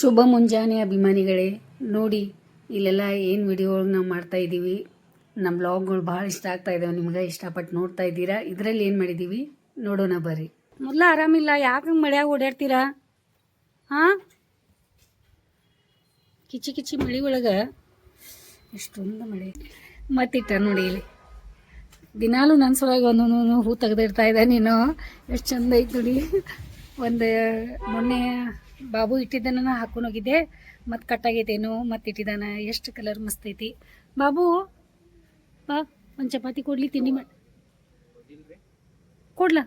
ಶುಭ ಮುಂಜಾನೆ ಅಭಿಮಾನಿಗಳೇ. ನೋಡಿ ಇಲ್ಲೆಲ್ಲ ಏನು ವಿಡಿಯೋಗಳು ನಾವು ಮಾಡ್ತಾ ಇದ್ದೀವಿ? ನಮ್ಮ ಬ್ಲಾಗ್ಗಳು ಭಾಳ ಇಷ್ಟ ಆಗ್ತಾ ಇದ್ದಾವೆ ನಿಮ್ಗೆ ಇಷ್ಟಪಟ್ಟು ನೋಡ್ತಾ ಇದ್ದೀರಾ? ಇದರಲ್ಲಿ ಏನು ಮಾಡಿದ್ದೀವಿ ನೋಡೋಣ ಬರ್ರಿ. ಮೊದಲ ಆರಾಮಿಲ್ಲ. ಯಾಕೆ ಮಳೆಯಾಗ ಓಡಾಡ್ತೀರಾ? ಹಾಂ ಕಿಚಿ ಕಿಚಿ ಮಳೆ ಒಳಗೆ. ಎಷ್ಟೊಂದು ಮಳೆ. ಮತ್ತಿಟ್ಟ ನೋಡಿ ಇಲ್ಲಿ. ದಿನಾಲೂ ನನ್ನ ಸಲುವಾಗಿ ಒಂದೊಂದು ಹೂ ತೆಗೆದಿಡ್ತಾ ಇದ್ದೆ ನೀನು. ಎಷ್ಟು ಚಂದ ಐತೆ ನೋಡಿ. ಒಂದು ಮೊನ್ನೆ ಬಾಬು ಇಟ್ಟಿದ್ದಾನ ಹಾಕೊಂಡು ಹೋಗಿದ್ದೆ ಮತ್ತು ಕಟ್ಟಾಗೈತೇನೋ ಮತ್ತು ಇಟ್ಟಿದ್ದಾನ, ಎಷ್ಟು ಕಲರ್ ಮಸ್ತ್ ಐತಿ. ಬಾಬು, ಬಾ, ಒಂದು ಚಪಾತಿ ಕೊಡ್ಲಿ, ತಿಂಡಿ ಮಾಡಿ ಕೊಡ್ಲ?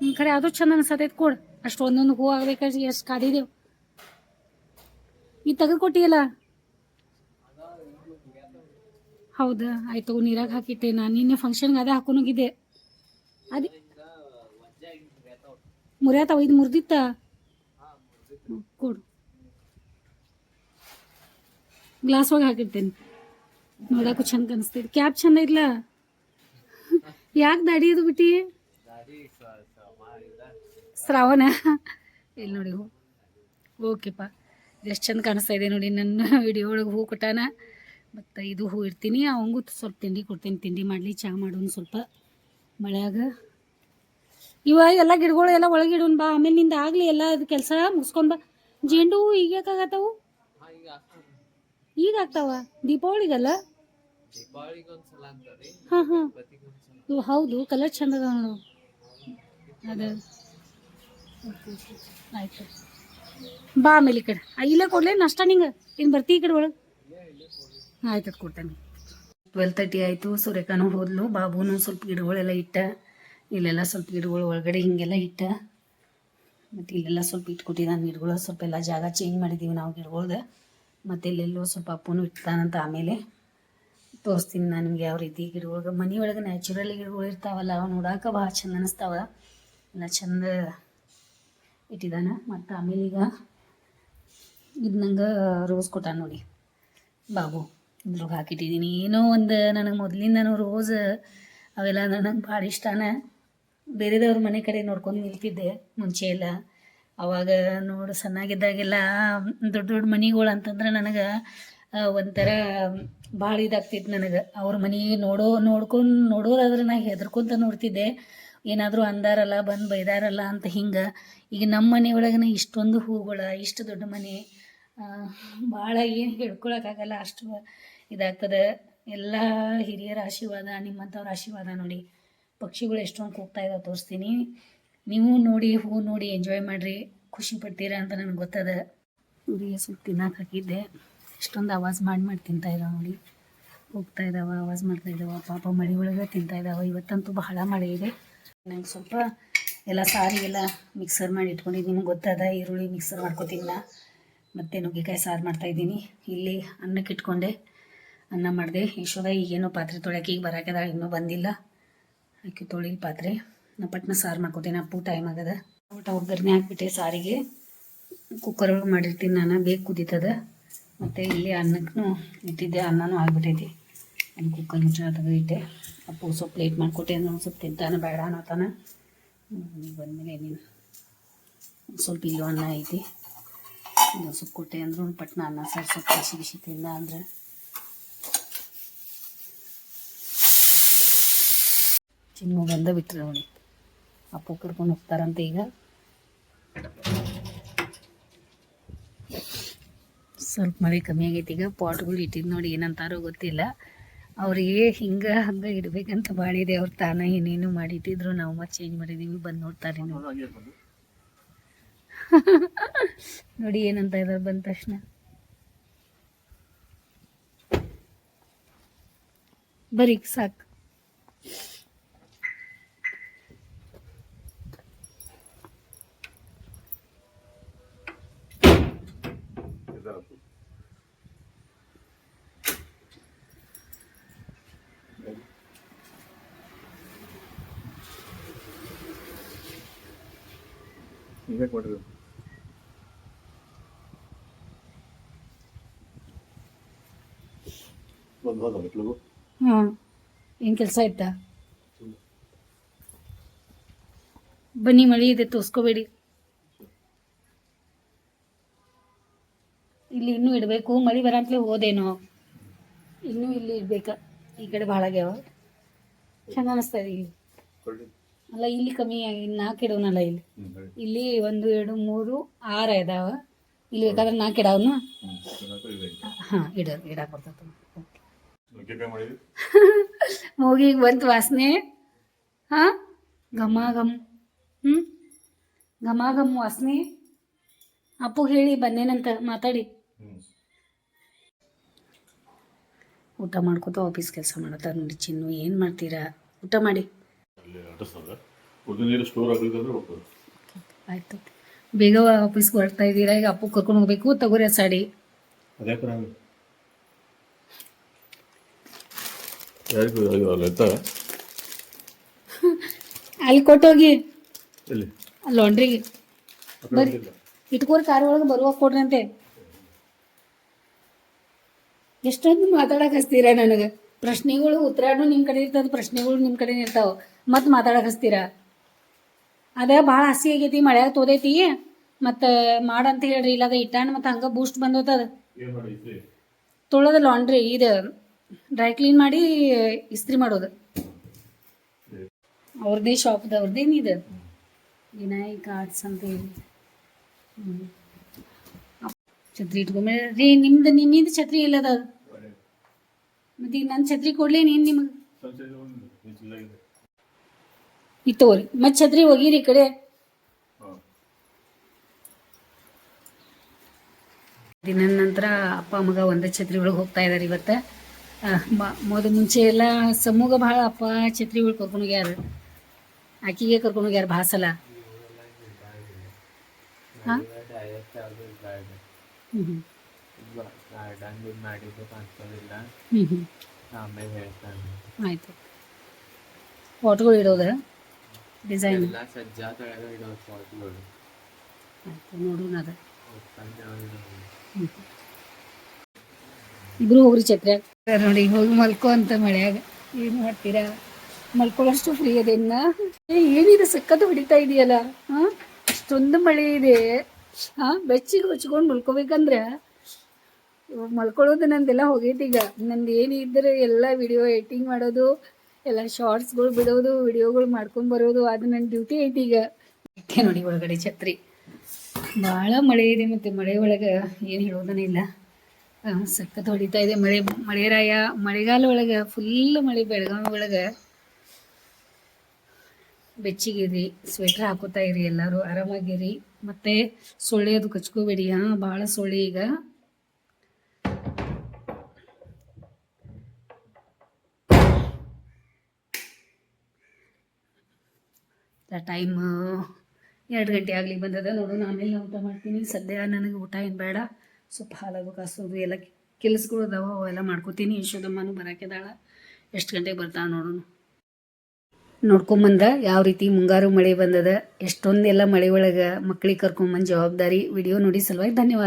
ಹ್ಞೂ ಖರೆ ಅದು ಚಂದ ಅನ್ಸತೈತೆ ಕೊಡು. ಅಷ್ಟು ಒಂದೊಂದು ಹೂ ಆಗ್ಬೇಕಾದ್ರೆ ಎಷ್ಟು ಕಾದಿದೆವು ಈ ತೆಗೆದು ಕೊಟ್ಟಿಯಲ್ಲ? ಹೌದಾ, ಆಯ್ತು ನೀರಾಗ ಹಾಕಿಟ್ಟೆ ನಾನು. ನಿನ್ನೆ ಫಂಕ್ಷನ್ಗೆ ಅದೇ ಹಾಕೊಂಡು ಹೋಗಿದ್ದೆ ಅದೇ ಮುರಿಯಾತಾವ ಇದು ಮುರಿದಿತ್ತ? ಕೊಡು. ಗ್ಲಾಸ್ ಒಳಗೆ ಹಾಕಿರ್ತೇನೆ. ನೋಡಕ್ಕೂ ಚಂದ ಕಾಣಿಸ್ತೈತಿ ಕ್ಯಾಪ್ ಚಂದ ಇಲ್ಲ ಯಾಕೆ ದಾಡಿ ಅದು ಬಿಟ್ಟಿ? ಶ್ರಾವಣ? ಇಲ್ಲಿ ನೋಡಿ ಹೂ. ಓಕೆಪ್ಪ. ಎಷ್ಟು ಚಂದ ಕಾಣಿಸ್ತಾ ಇದೆ ನೋಡಿ ನನ್ನ ವಿಡಿಯೋ ಒಳಗೆ ಹೂ ಕೊಟ್ಟಾನ ಮತ್ತು ಇದು ಹೂ ಇರ್ತೀನಿ ಅವಂಗೂ ಸ್ವಲ್ಪ ತಿಂಡಿ ಕೊಡ್ತೀನಿ. ತಿಂಡಿ ಮಾಡಲಿ ಚಹಾ ಮಾಡೋನು ಸ್ವಲ್ಪ ಮಳ್ಯಾಗ. ಇವ ಎಲ್ಲ ಗಿಡಗಳು ಎಲ್ಲ ಒಳಗಿಡೋನ್ ಬಾ. ಆಮೇಲೆ ನಿಂದ ಆಗಲಿ ಎಲ್ಲ ಅದು ಕೆಲಸ ಮುಗಿಸ್ಕೊಂಡ್ ಬಾ. ಜೇಂಡು ಈಗ ಯಾಕಾಗತ್ತವು ಈಗ ಆಗ್ತಾವ? ದೀಪಾವಳಿಗಲ್ಲ? ಹಾಂ ಹಾಂ. ಹೌದು. ಕಲರ್ ಚಂದ ನೋಡು. ಆಯ್ತು. ಬಾ ಆಮೇಲೆ ಈ ಕಡೆ. ಇಲ್ಲೇ ಕೊಡ್ಲೇ ನಷ್ಟ ನಿಂಗೆ? ಇನ್ನು ಬರ್ತಿ ಈ ಕಡೆ ಒಳಗೆ? ಆಯ್ತು ಅದು ಕೊಡ್ತೇನೆ. ಟ್ವೆಲ್ ತರ್ಟಿ ಆಯಿತು. ಸೂರ್ಯಕಾನು ಹೋದ್ಲು. ಬಾಬುನು ಸ್ವಲ್ಪ ಗಿಡಗಳೆಲ್ಲ ಇಟ್ಟ. ಇಲ್ಲೆಲ್ಲ ಸ್ವಲ್ಪ ಗಿಡಗಳು ಒಳಗಡೆ ಹೀಗೆಲ್ಲ ಇಟ್ಟ. ಮತ್ತು ಇಲ್ಲೆಲ್ಲ ಸ್ವಲ್ಪ ಇಟ್ಕೊಟ್ಟಿದ್ದಾನೆ ಗಿಡಗಳು ಸ್ವಲ್ಪ ಎಲ್ಲ ಜಾಗ ಚೇಂಜ್ ಮಾಡಿದ್ದೀವಿ ನಾವು ಗಿಡಗಳ್ದ. ಮತ್ತು ಇಲ್ಲೆಲ್ಲೋ ಸ್ವಲ್ಪ ಅಪ್ಪನೂ ಇಡ್ತಾನಂತ ಆಮೇಲೆ ತೋರಿಸ್ತೀನಿ ನಾನು ನಿಮ್ಗೆ ಯಾವ ರೀತಿ ಗಿಡಗಳ್ಗೆ. ಮನೆ ಒಳಗೆ ನ್ಯಾಚುರಲ್ ಗಿಡಗಳು ಇರ್ತಾವಲ್ಲ, ಅವು ನೋಡಾಕ ಭಾಳ ಚಂದ ಅನಿಸ್ತಾವ. ಎಲ್ಲ ಚಂದ ಇಟ್ಟಿದ್ದಾನೆ. ಮತ್ತು ಆಮೇಲೆ ಈಗ ಇದು ನಂಗೆ ರೋಸ್ ಕೊಟ್ಟ ನೋಡಿ ಬಾಬು. ಇದ್ರಾಗ ಹಾಕಿಟ್ಟಿದ್ದೀನಿ. ಏನೋ ಒಂದು ನನಗೆ ಮೊದಲಿಂದನೂ ರೋಸ್ ಅವೆಲ್ಲ ನನಗೆ ಭಾಳ ಇಷ್ಟನ. ಬೇರೆದವ್ರ ಮನೆ ಕಡೆ ನೋಡ್ಕೊಂಡು ನಿಲ್ತಿದ್ದೆ ಮುಂಚೆ ಎಲ್ಲ. ಅವಾಗ ನೋಡು, ಸಣ್ಣಾಗಿದ್ದಾಗೆಲ್ಲ ದೊಡ್ಡ ದೊಡ್ಡ ಮನೆಗಳು ಅಂತಂದ್ರೆ ನನಗೆ ಒಂಥರ ಭಾಳ ಇದಾಗ್ತಿತ್ತು ನನಗೆ. ಅವ್ರ ಮನೆ ನೋಡೋ, ನೋಡ್ಕೊಂಡು ನೋಡೋದಾದ್ರೆ ನಾ ಹೆದರ್ಕೊಂತ ನೋಡ್ತಿದ್ದೆ. ಏನಾದರೂ ಅಂದಾರಲ್ಲ, ಬಂದು ಬೈದಾರಲ್ಲ ಅಂತ ಹಿಂಗೆ. ಈಗ ನಮ್ಮ ಮನೆ ಒಳಗೆ ಇಷ್ಟೊಂದು ಹೂಗಳ ಇಷ್ಟು ದೊಡ್ಡ ಮನೆ ಭಾಳ ಏನು ಹೇಳ್ಕೊಳಕ್ಕಾಗಲ್ಲ ಅಷ್ಟು ಇದಾಗ್ತದೆ. ಎಲ್ಲ ಹಿರಿಯರ ಆಶೀರ್ವಾದ ನಿಮ್ಮಂಥವ್ರ ಆಶೀರ್ವಾದ ನೋಡಿ. ಪಕ್ಷಿಗಳು ಎಷ್ಟೊಂದು ಕೂಗ್ತಾ ಇದಾವೆ ತೋರಿಸ್ತೀನಿ. ನೀವು ನೋಡಿ, ಹೂ ನೋಡಿ ಎಂಜಾಯ್ ಮಾಡಿರಿ. ಖುಷಿ ಪಡ್ತೀರಾ ಅಂತ ನನಗೆ ಗೊತ್ತದ. ಇವರಿಗೆ ಸ್ವಲ್ಪ ತಿನ್ನಕ್ಕೆ ಹಾಕಿದ್ದೆ. ಎಷ್ಟೊಂದು ಆವಾಜ್ ಮಾಡಿ ಮಾಡಿ ತಿಂತಾ ಇದಾವೆ ನೋಡಿ. ಹೋಗ್ತಾ ಇದ್ದಾವೆ ಆವಾಜ್ ಮಾಡ್ತಾ ಇದ್ದಾವೆ ಪಾಪ ಮಳೆ ಒಳಗೆ ತಿಂತಾ ಇದ್ದಾವೆ ಇವತ್ತಂತೂ ಬಹಳ ಮಳೆ ಇದೆ. ನಂಗೆ ಸ್ವಲ್ಪ ಎಲ್ಲ ಸಾರಿಗೆಲ್ಲ ಮಿಕ್ಸರ್ ಮಾಡಿ ಇಟ್ಕೊಂಡಿದ್ದೀನಿ ನಿಮ್ಗೆ ಗೊತ್ತದ, ಈರುಳ್ಳಿ ಮಿಕ್ಸರ್ ಮಾಡ್ಕೊತೀನಿ ನಾ. ಮತ್ತು ನುಗ್ಗೆಕಾಯಿ ಸಾರು ಮಾಡ್ತಾಯಿದ್ದೀನಿ ಇಲ್ಲಿ ಅನ್ನಕ್ಕೆ ಇಟ್ಕೊಂಡೆ ಅನ್ನ ಮಾಡಿದೆ. ಯಶೋದ ಈಗೇನೋ ಪಾತ್ರೆ ತೊಳ್ಯಾಕೆ ಈಗ ಬರಾಕದ ಇನ್ನೂ ಬಂದಿಲ್ಲ. ಆಕೆ ತೊಳಿ ಪಾತ್ರೆ. ನಾ ಪಟ್ನ ಸಾರು ಮಾಡ್ಕೊತೀನಿ. ಅಪ್ಪು ಟೈಮ್ ಆಗದ. ಊಟ ಒಗ್ಗರಣೆ ಹಾಕ್ಬಿಟ್ಟೆ ಸಾರಿಗೆ. ಕುಕ್ಕರ್ ಒಳಗೆ ಮಾಡಿರ್ತೀನಿ ನಾನು. ಬೇಗ ಕುದೀತದ. ಮತ್ತು ಇಲ್ಲಿ ಅನ್ನಕ್ಕೂ ಇಟ್ಟಿದ್ದೆ. ಅನ್ನನೂ ಆಗ್ಬಿಟ್ಟೈತಿ. ಅಲ್ಲಿ ಕುಕ್ಕರ್ ಮುಚ್ಚ ಇಟ್ಟೆ. ಅಪ್ಪು ಸ್ವಲ್ಪ ಪ್ಲೇಟ್ ಮಾಡಿಕೊಟ್ಟೆ. ಅಂದ್ರೆ ಒಂದು ಸ್ವಲ್ಪ ತಿಂತಾನೆ. ಬೇಡ ಅನ್ನೋತಾನ ಬಂದಮೇಲೆ ನೀನು ಸ್ವಲ್ಪ ಇಲ್ಲೂ ಅನ್ನ ಐತಿ. ಸ್ವಲ್ಪ ಕೊಟ್ಟೆ ಅಂದ್ರೆ. ಒಂದು ಪಟ್ನ ಅನ್ನ ಸರ್ ಸ್ವಲ್ಪ ಬಿಸಿ ಬಿಸಿ ತಿಂದ ಅಂದ್ರೆ ಚಿನ್ನು ಬಂದ ಬಿಟ್ರೆ ನೋಡಿ. ಅಪ್ಪು ಕರ್ಕೊಂಡು ಹೋಗ್ತಾರಂತೆ ಈಗ. ಸ್ವಲ್ಪ ಮಳೆ ಕಮ್ಮಿ ಆಗೈತಿ ಈಗ. ಪಾಟ್ಗಳು ಇಟ್ಟಿದ್ದು ನೋಡಿ ಏನಂತಾರೋ ಗೊತ್ತಿಲ್ಲ. ಅವ್ರಿಗೆ ಹಿಂಗೆ ಹಂಗೆ ಇಡ್ಬೇಕಂತ ಬಾಳಿದೆ ಅವ್ರು ತಾನ ಏನೇನು ಮಾಡಿ ಇಟ್ಟಿದ್ರು ನಾವು ಮತ್ತೆ ಚೇಂಜ್ ಮಾಡಿದೀವಿ. ಬಂದು ನೋಡ್ತಾರೆ ನೋಡಿ ಏನಂತ ಇದ್ದಾರೆ ಬಂದ ತಕ್ಷಣ. ಬರೀ ಸಾಕು. ಈಗ ಕೊಡ್ರಿ. ಬಂದು ಹೋದ ಮೆಟ್ಲಿಗೂ ಹಾಂ ಏನು ಕೆಲಸ ಆಯ್ತಾ? ಬನ್ನಿ ಮಳಿ ಇದೆ ತೋರಿಸ್ಕೋಬೇಡಿ. ಇಲ್ಲಿ ಇನ್ನೂ ಇಡಬೇಕು ಮಳಿ ಬರಂತಲೇ ಹೋದೇನೋ. ಇನ್ನೂ ಇಲ್ಲಿ ಇಡ್ಬೇಕ? ಈ ಕಡೆ ಭಾಳ ಆಗ್ಯಾವ. ಚಂದ ಅನಿಸ್ತಾ ಇದೆ ಇಲ್ಲಿ. ಅಲ್ಲ ಇಲ್ಲಿ ಕಮ್ಮಿ ಆಗಿ ನಾಲ್ಕು ಇಡೋನಲ್ಲ ಇಲ್ಲಿ. ಇಲ್ಲಿ ಒಂದು ಎರಡು ಮೂರು ಆರು ಇದಾವ. ಇಲ್ಲಿ ಬೇಕಾದ್ರೆ ನಾಲ್ಕು ಇಡಾವನು ಹಾಂ ಇಡ ಬರ್ತೈತೆ ನುಗ್ಗೆಕಾಯಿ ಮೂಗಿಗೆ ಬಂತು ವಾಸನೆ. ಹಾಂ? ಘಮ ಘಮ್ ಹ್ಞೂ ಘಮ ಘಮ್ ವಾಸನೆ. ಅಪ್ಪು ಹೇಳಿ ಬಂದೇನಂತ ಮಾತಾಡಿ. ಊಟ ಮಾಡ್ಕೋತ ಆಫೀಸ್ ಕೆಲಸ ಮಾಡತ್ತ ನೋಡಿ ಚಿನ್ನು ಏನು ಮಾಡ್ತೀರಾ? ಊಟ ಮಾಡಿ. ಅಲ್ಲಿ ಅಡ್ಡಿಸ್ತದ ಕುಡಿದ ನೀರು ಸ್ಟೋರ್ ಆಗಲಿಕ್ಕಂದ್ರೆ ಹೋಗ್ತದೆ ಆಯಿತು. ಬೇಗ ಆಫೀಸ್ಗೆ ಹೊರಡ್ತಾ ಇದ್ದೀರಾ? ಈಗ ಅಪ್ಪು ಕರ್ಕೊಂಡು ಹೋಗ್ಬೇಕು ತಗೋರಿ ಆ ಸಾಡಿ ಅದೇ ಹಂಗೆ ಯಾರಿಗೂ ಅಯ್ಯೋ ಅಲ್ಲ ಎತ್ತ ಅಲ್ಲಿ ಕೊಟ್ಟೋಗಿ. ಎಲ್ಲಿ? ಲಾಂಡ್ರಿಗೆ ಬರ್ರಿ. ಇಟ್ಕೋರಿ ಕಾರ್ ಒಳಗೆ ಬರುವಾಗ ಕೊಡ್ರಿ ಅಂತೆ. ಎಷ್ಟೊಂದು ಮಾತಾಡಕ್ಕೆ ಹಚ್ತೀರಾ ನನಗೆ? ಪ್ರಶ್ನೆಗಳು ಉತ್ತರಾಡು ನಿಮ್ಮ ಕಡೆ ಇರ್ತದ ಪ್ರಶ್ನೆಗಳು ನಿಮ್ಮ ಕಡೆ ಇರ್ತಾವ. ಮತ್ತೆ ಮಾತಾಡಕ್ ಹಚ್ತೀರಾ ಅದ ಭಾಳ ಹಸಿ ಆಗೈತಿ ಮಳೆಯಾಗ ತೋದೈತಿ. ಮತ್ತು ಮಾಡಂತ ಹೇಳ್ರಿ ಇಲ್ಲದ ಇಟ್ಟಾಣ ಮತ್ತೆ ಹಂಗೆ ಬೂಸ್ಟ್ ಬಂದೋತದ. ತೊಳದ ಲಾಂಡ್ರಿ ಇದು ಡ್ರೈ ಕ್ಲೀನ್ ಮಾಡಿ ಇಸ್ತ್ರಿ ಮಾಡೋದು. ಅವ್ರದೇ ಶಾಪ್ ಇದು? ವಿನಾಯಕ್ ಆರ್ಟ್ಸ್ ಅಂತ ಹೇಳಿ. ಛತ್ರಿ ಇಟ್ಕೊಂಬ ರೀ ನಿಮ್ದು ನಿನ್ನಿಂದ ಛತ್ರಿ ಇಲ್ಲದ ಮತ್ತೆ ಈಗ ನನ್ನ ಛತ್ರಿ ಕೊಡ್ಲಿ ನೀನು ನಿಮಗೆ. ಈ ತಗೋರಿ. ಮತ್ತೆ ಛತ್ರಿ ಹೋಗಿರಿ ಈ ಕಡೆ. ದಿನ ನಂತರ ಅಪ್ಪ ಮಗ ಒಂದೇ ಛತ್ರಿ ಒಳಗೆ ಹೋಗ್ತಾ ಇದಾರೆ ಇವತ್ತು. ಮೊದ ಮುಂಚೆ ಎಲ್ಲ ಸಮೂಹ ಭಾಳ ಅಪ್ಪ ಛತ್ರಿ ಒಳಗೆ ಕರ್ಕೊಂಡು ಹೋಗ್ಯಾರ. ಆಕಿಗೆ ಕರ್ಕೊಂಡು ಹೋಗ್ಯಾರ ಭಾಳ ಸಲ ಹಾಂ? ಹ್ಞೂ ಹ್ಞೂ ಗಾರ್ಡನ್ ಮಾಡಿದ್ದು ಕಾಣಿಸೋದಿಲ್ಲ. ಆಮೇಲೆ ಹೇಳ್ತಾನೆ. ಆಯ್ತು. ಪಾಟ್ಗಳು ಇಡೋದ? ಡಿಸೈನ್ ಎಲ್ಲ ಸಜ್ಜಾ ತಳಗ ಇಡೋ ಪಾಟ್ಗಳು ಆಯಿತು ನೋಡೋಣ ಅದ. ಇಬ್ರು ಹೋಗ್ರಿ ಚಕ್ರ ನೋಡಿ ಹೋಗಿ ಮಲ್ಕೋ ಅಂತ ಮಳೆಯಾಗ. ಏನು ಮಾಡ್ತೀರಾ? ಮಲ್ಕೊಳ್ಳೋಷ್ಟು ಫ್ರೀ ಅದ ಏ ಏನಿದೆ ಸಕ್ಕತ್ತು ಹೊಡಿತಾ ಇದೆಯಲ್ಲ? ಹಾ? ಅಷ್ಟೊಂದು ಮಳೆ ಇದೆ. ಹಾ ಬೆಚ್ಚಿಗೆ ಹೊಚ್ಕೊಂಡು ಮಲ್ಕೋಬೇಕಂದ್ರೆ? ಇವಾಗ ಮಲ್ಕೊಳ್ಳೋದು ನಂದೆಲ್ಲ ಈಗ. ನಂದು ಏನು ಇದ್ದರೆ ಎಲ್ಲ ವಿಡಿಯೋ ಎಡಿಟಿಂಗ್ ಮಾಡೋದು, ಎಲ್ಲ ಶಾರ್ಟ್ಸ್ಗಳು ಬಿಡೋದು ವಿಡಿಯೋಗಳು ಮಾಡ್ಕೊಂಡು ಬರೋದು, ಅದು ನನ್ನ ಡ್ಯೂಟಿ ಐತಿ ಈಗ. ಇಟ್ಟೆ ನೋಡಿ ಒಳಗಡೆ ಛತ್ರಿ. ಭಾಳ ಮಳೆ ಇದೆ ಮತ್ತು ಮಳೆ ಒಳಗೆ ಏನು ಹೇಳೋದನೇ ಇಲ್ಲ. ಸಖತ್ ಹೊಡಿತಾ ಇದೆ ಮಳೆ ಮಳೆರಾಯ ಮಳೆಗಾಲ ಒಳಗೆ ಫುಲ್ ಮಳೆ ಬೆಳಗಾವಿ ಒಳಗೆ. ಬೆಚ್ಚಿಗಿರಿ ಸ್ವೆಟ್ರ್ ಹಾಕೋತಾ ಇರಿ ಎಲ್ಲರೂ, ಆರಾಮಾಗಿರಿ. ಮತ್ತು ಸೊಳ್ಳೆ ಅದು ಕಚ್ಕೋಬೇಡಿ. ಹಾಂ ಭಾಳ ಸೊಳ್ಳೆ ಈಗ. ಟೈಮ್ ಎರಡು ಗಂಟೆ ಆಗಲಿ ಬಂದದ ನೋಡೋಣ ಆಮೇಲೆ ಊಟ ಮಾಡ್ತೀನಿ. ಸದ್ಯ ನನಗೆ ಊಟ ಏನು ಬೇಡ. ಸ್ವಲ್ಪ ಹಾಲಾಗು ಕಾಸೋದು ಎಲ್ಲ ಕೆಲಸಗಳು ಅದಾವ, ಅವೆಲ್ಲ ಮಾಡ್ಕೋತೀನಿ. ಯಶೋದಮ್ಮನೂ ಬರಾಕಿದಾಳ ಎಷ್ಟು ಗಂಟೆಗೆ ಬರ್ತಾ ನೋಡೋಣ ನೋಡ್ಕೊಂಬಂದ ಯಾವ ರೀತಿ ಮುಂಗಾರು ಮಳೆ ಬಂದದ, ಎಷ್ಟೊಂದೆಲ್ಲ ಮಳೆ ಒಳಗೆ ಮಕ್ಳಿಗೆ ಕರ್ಕೊಂಬಂದು ಜವಾಬ್ದಾರಿ. ವಿಡಿಯೋ ನೋಡಿ ಸಲುವಾಗಿ ಧನ್ಯವಾದ.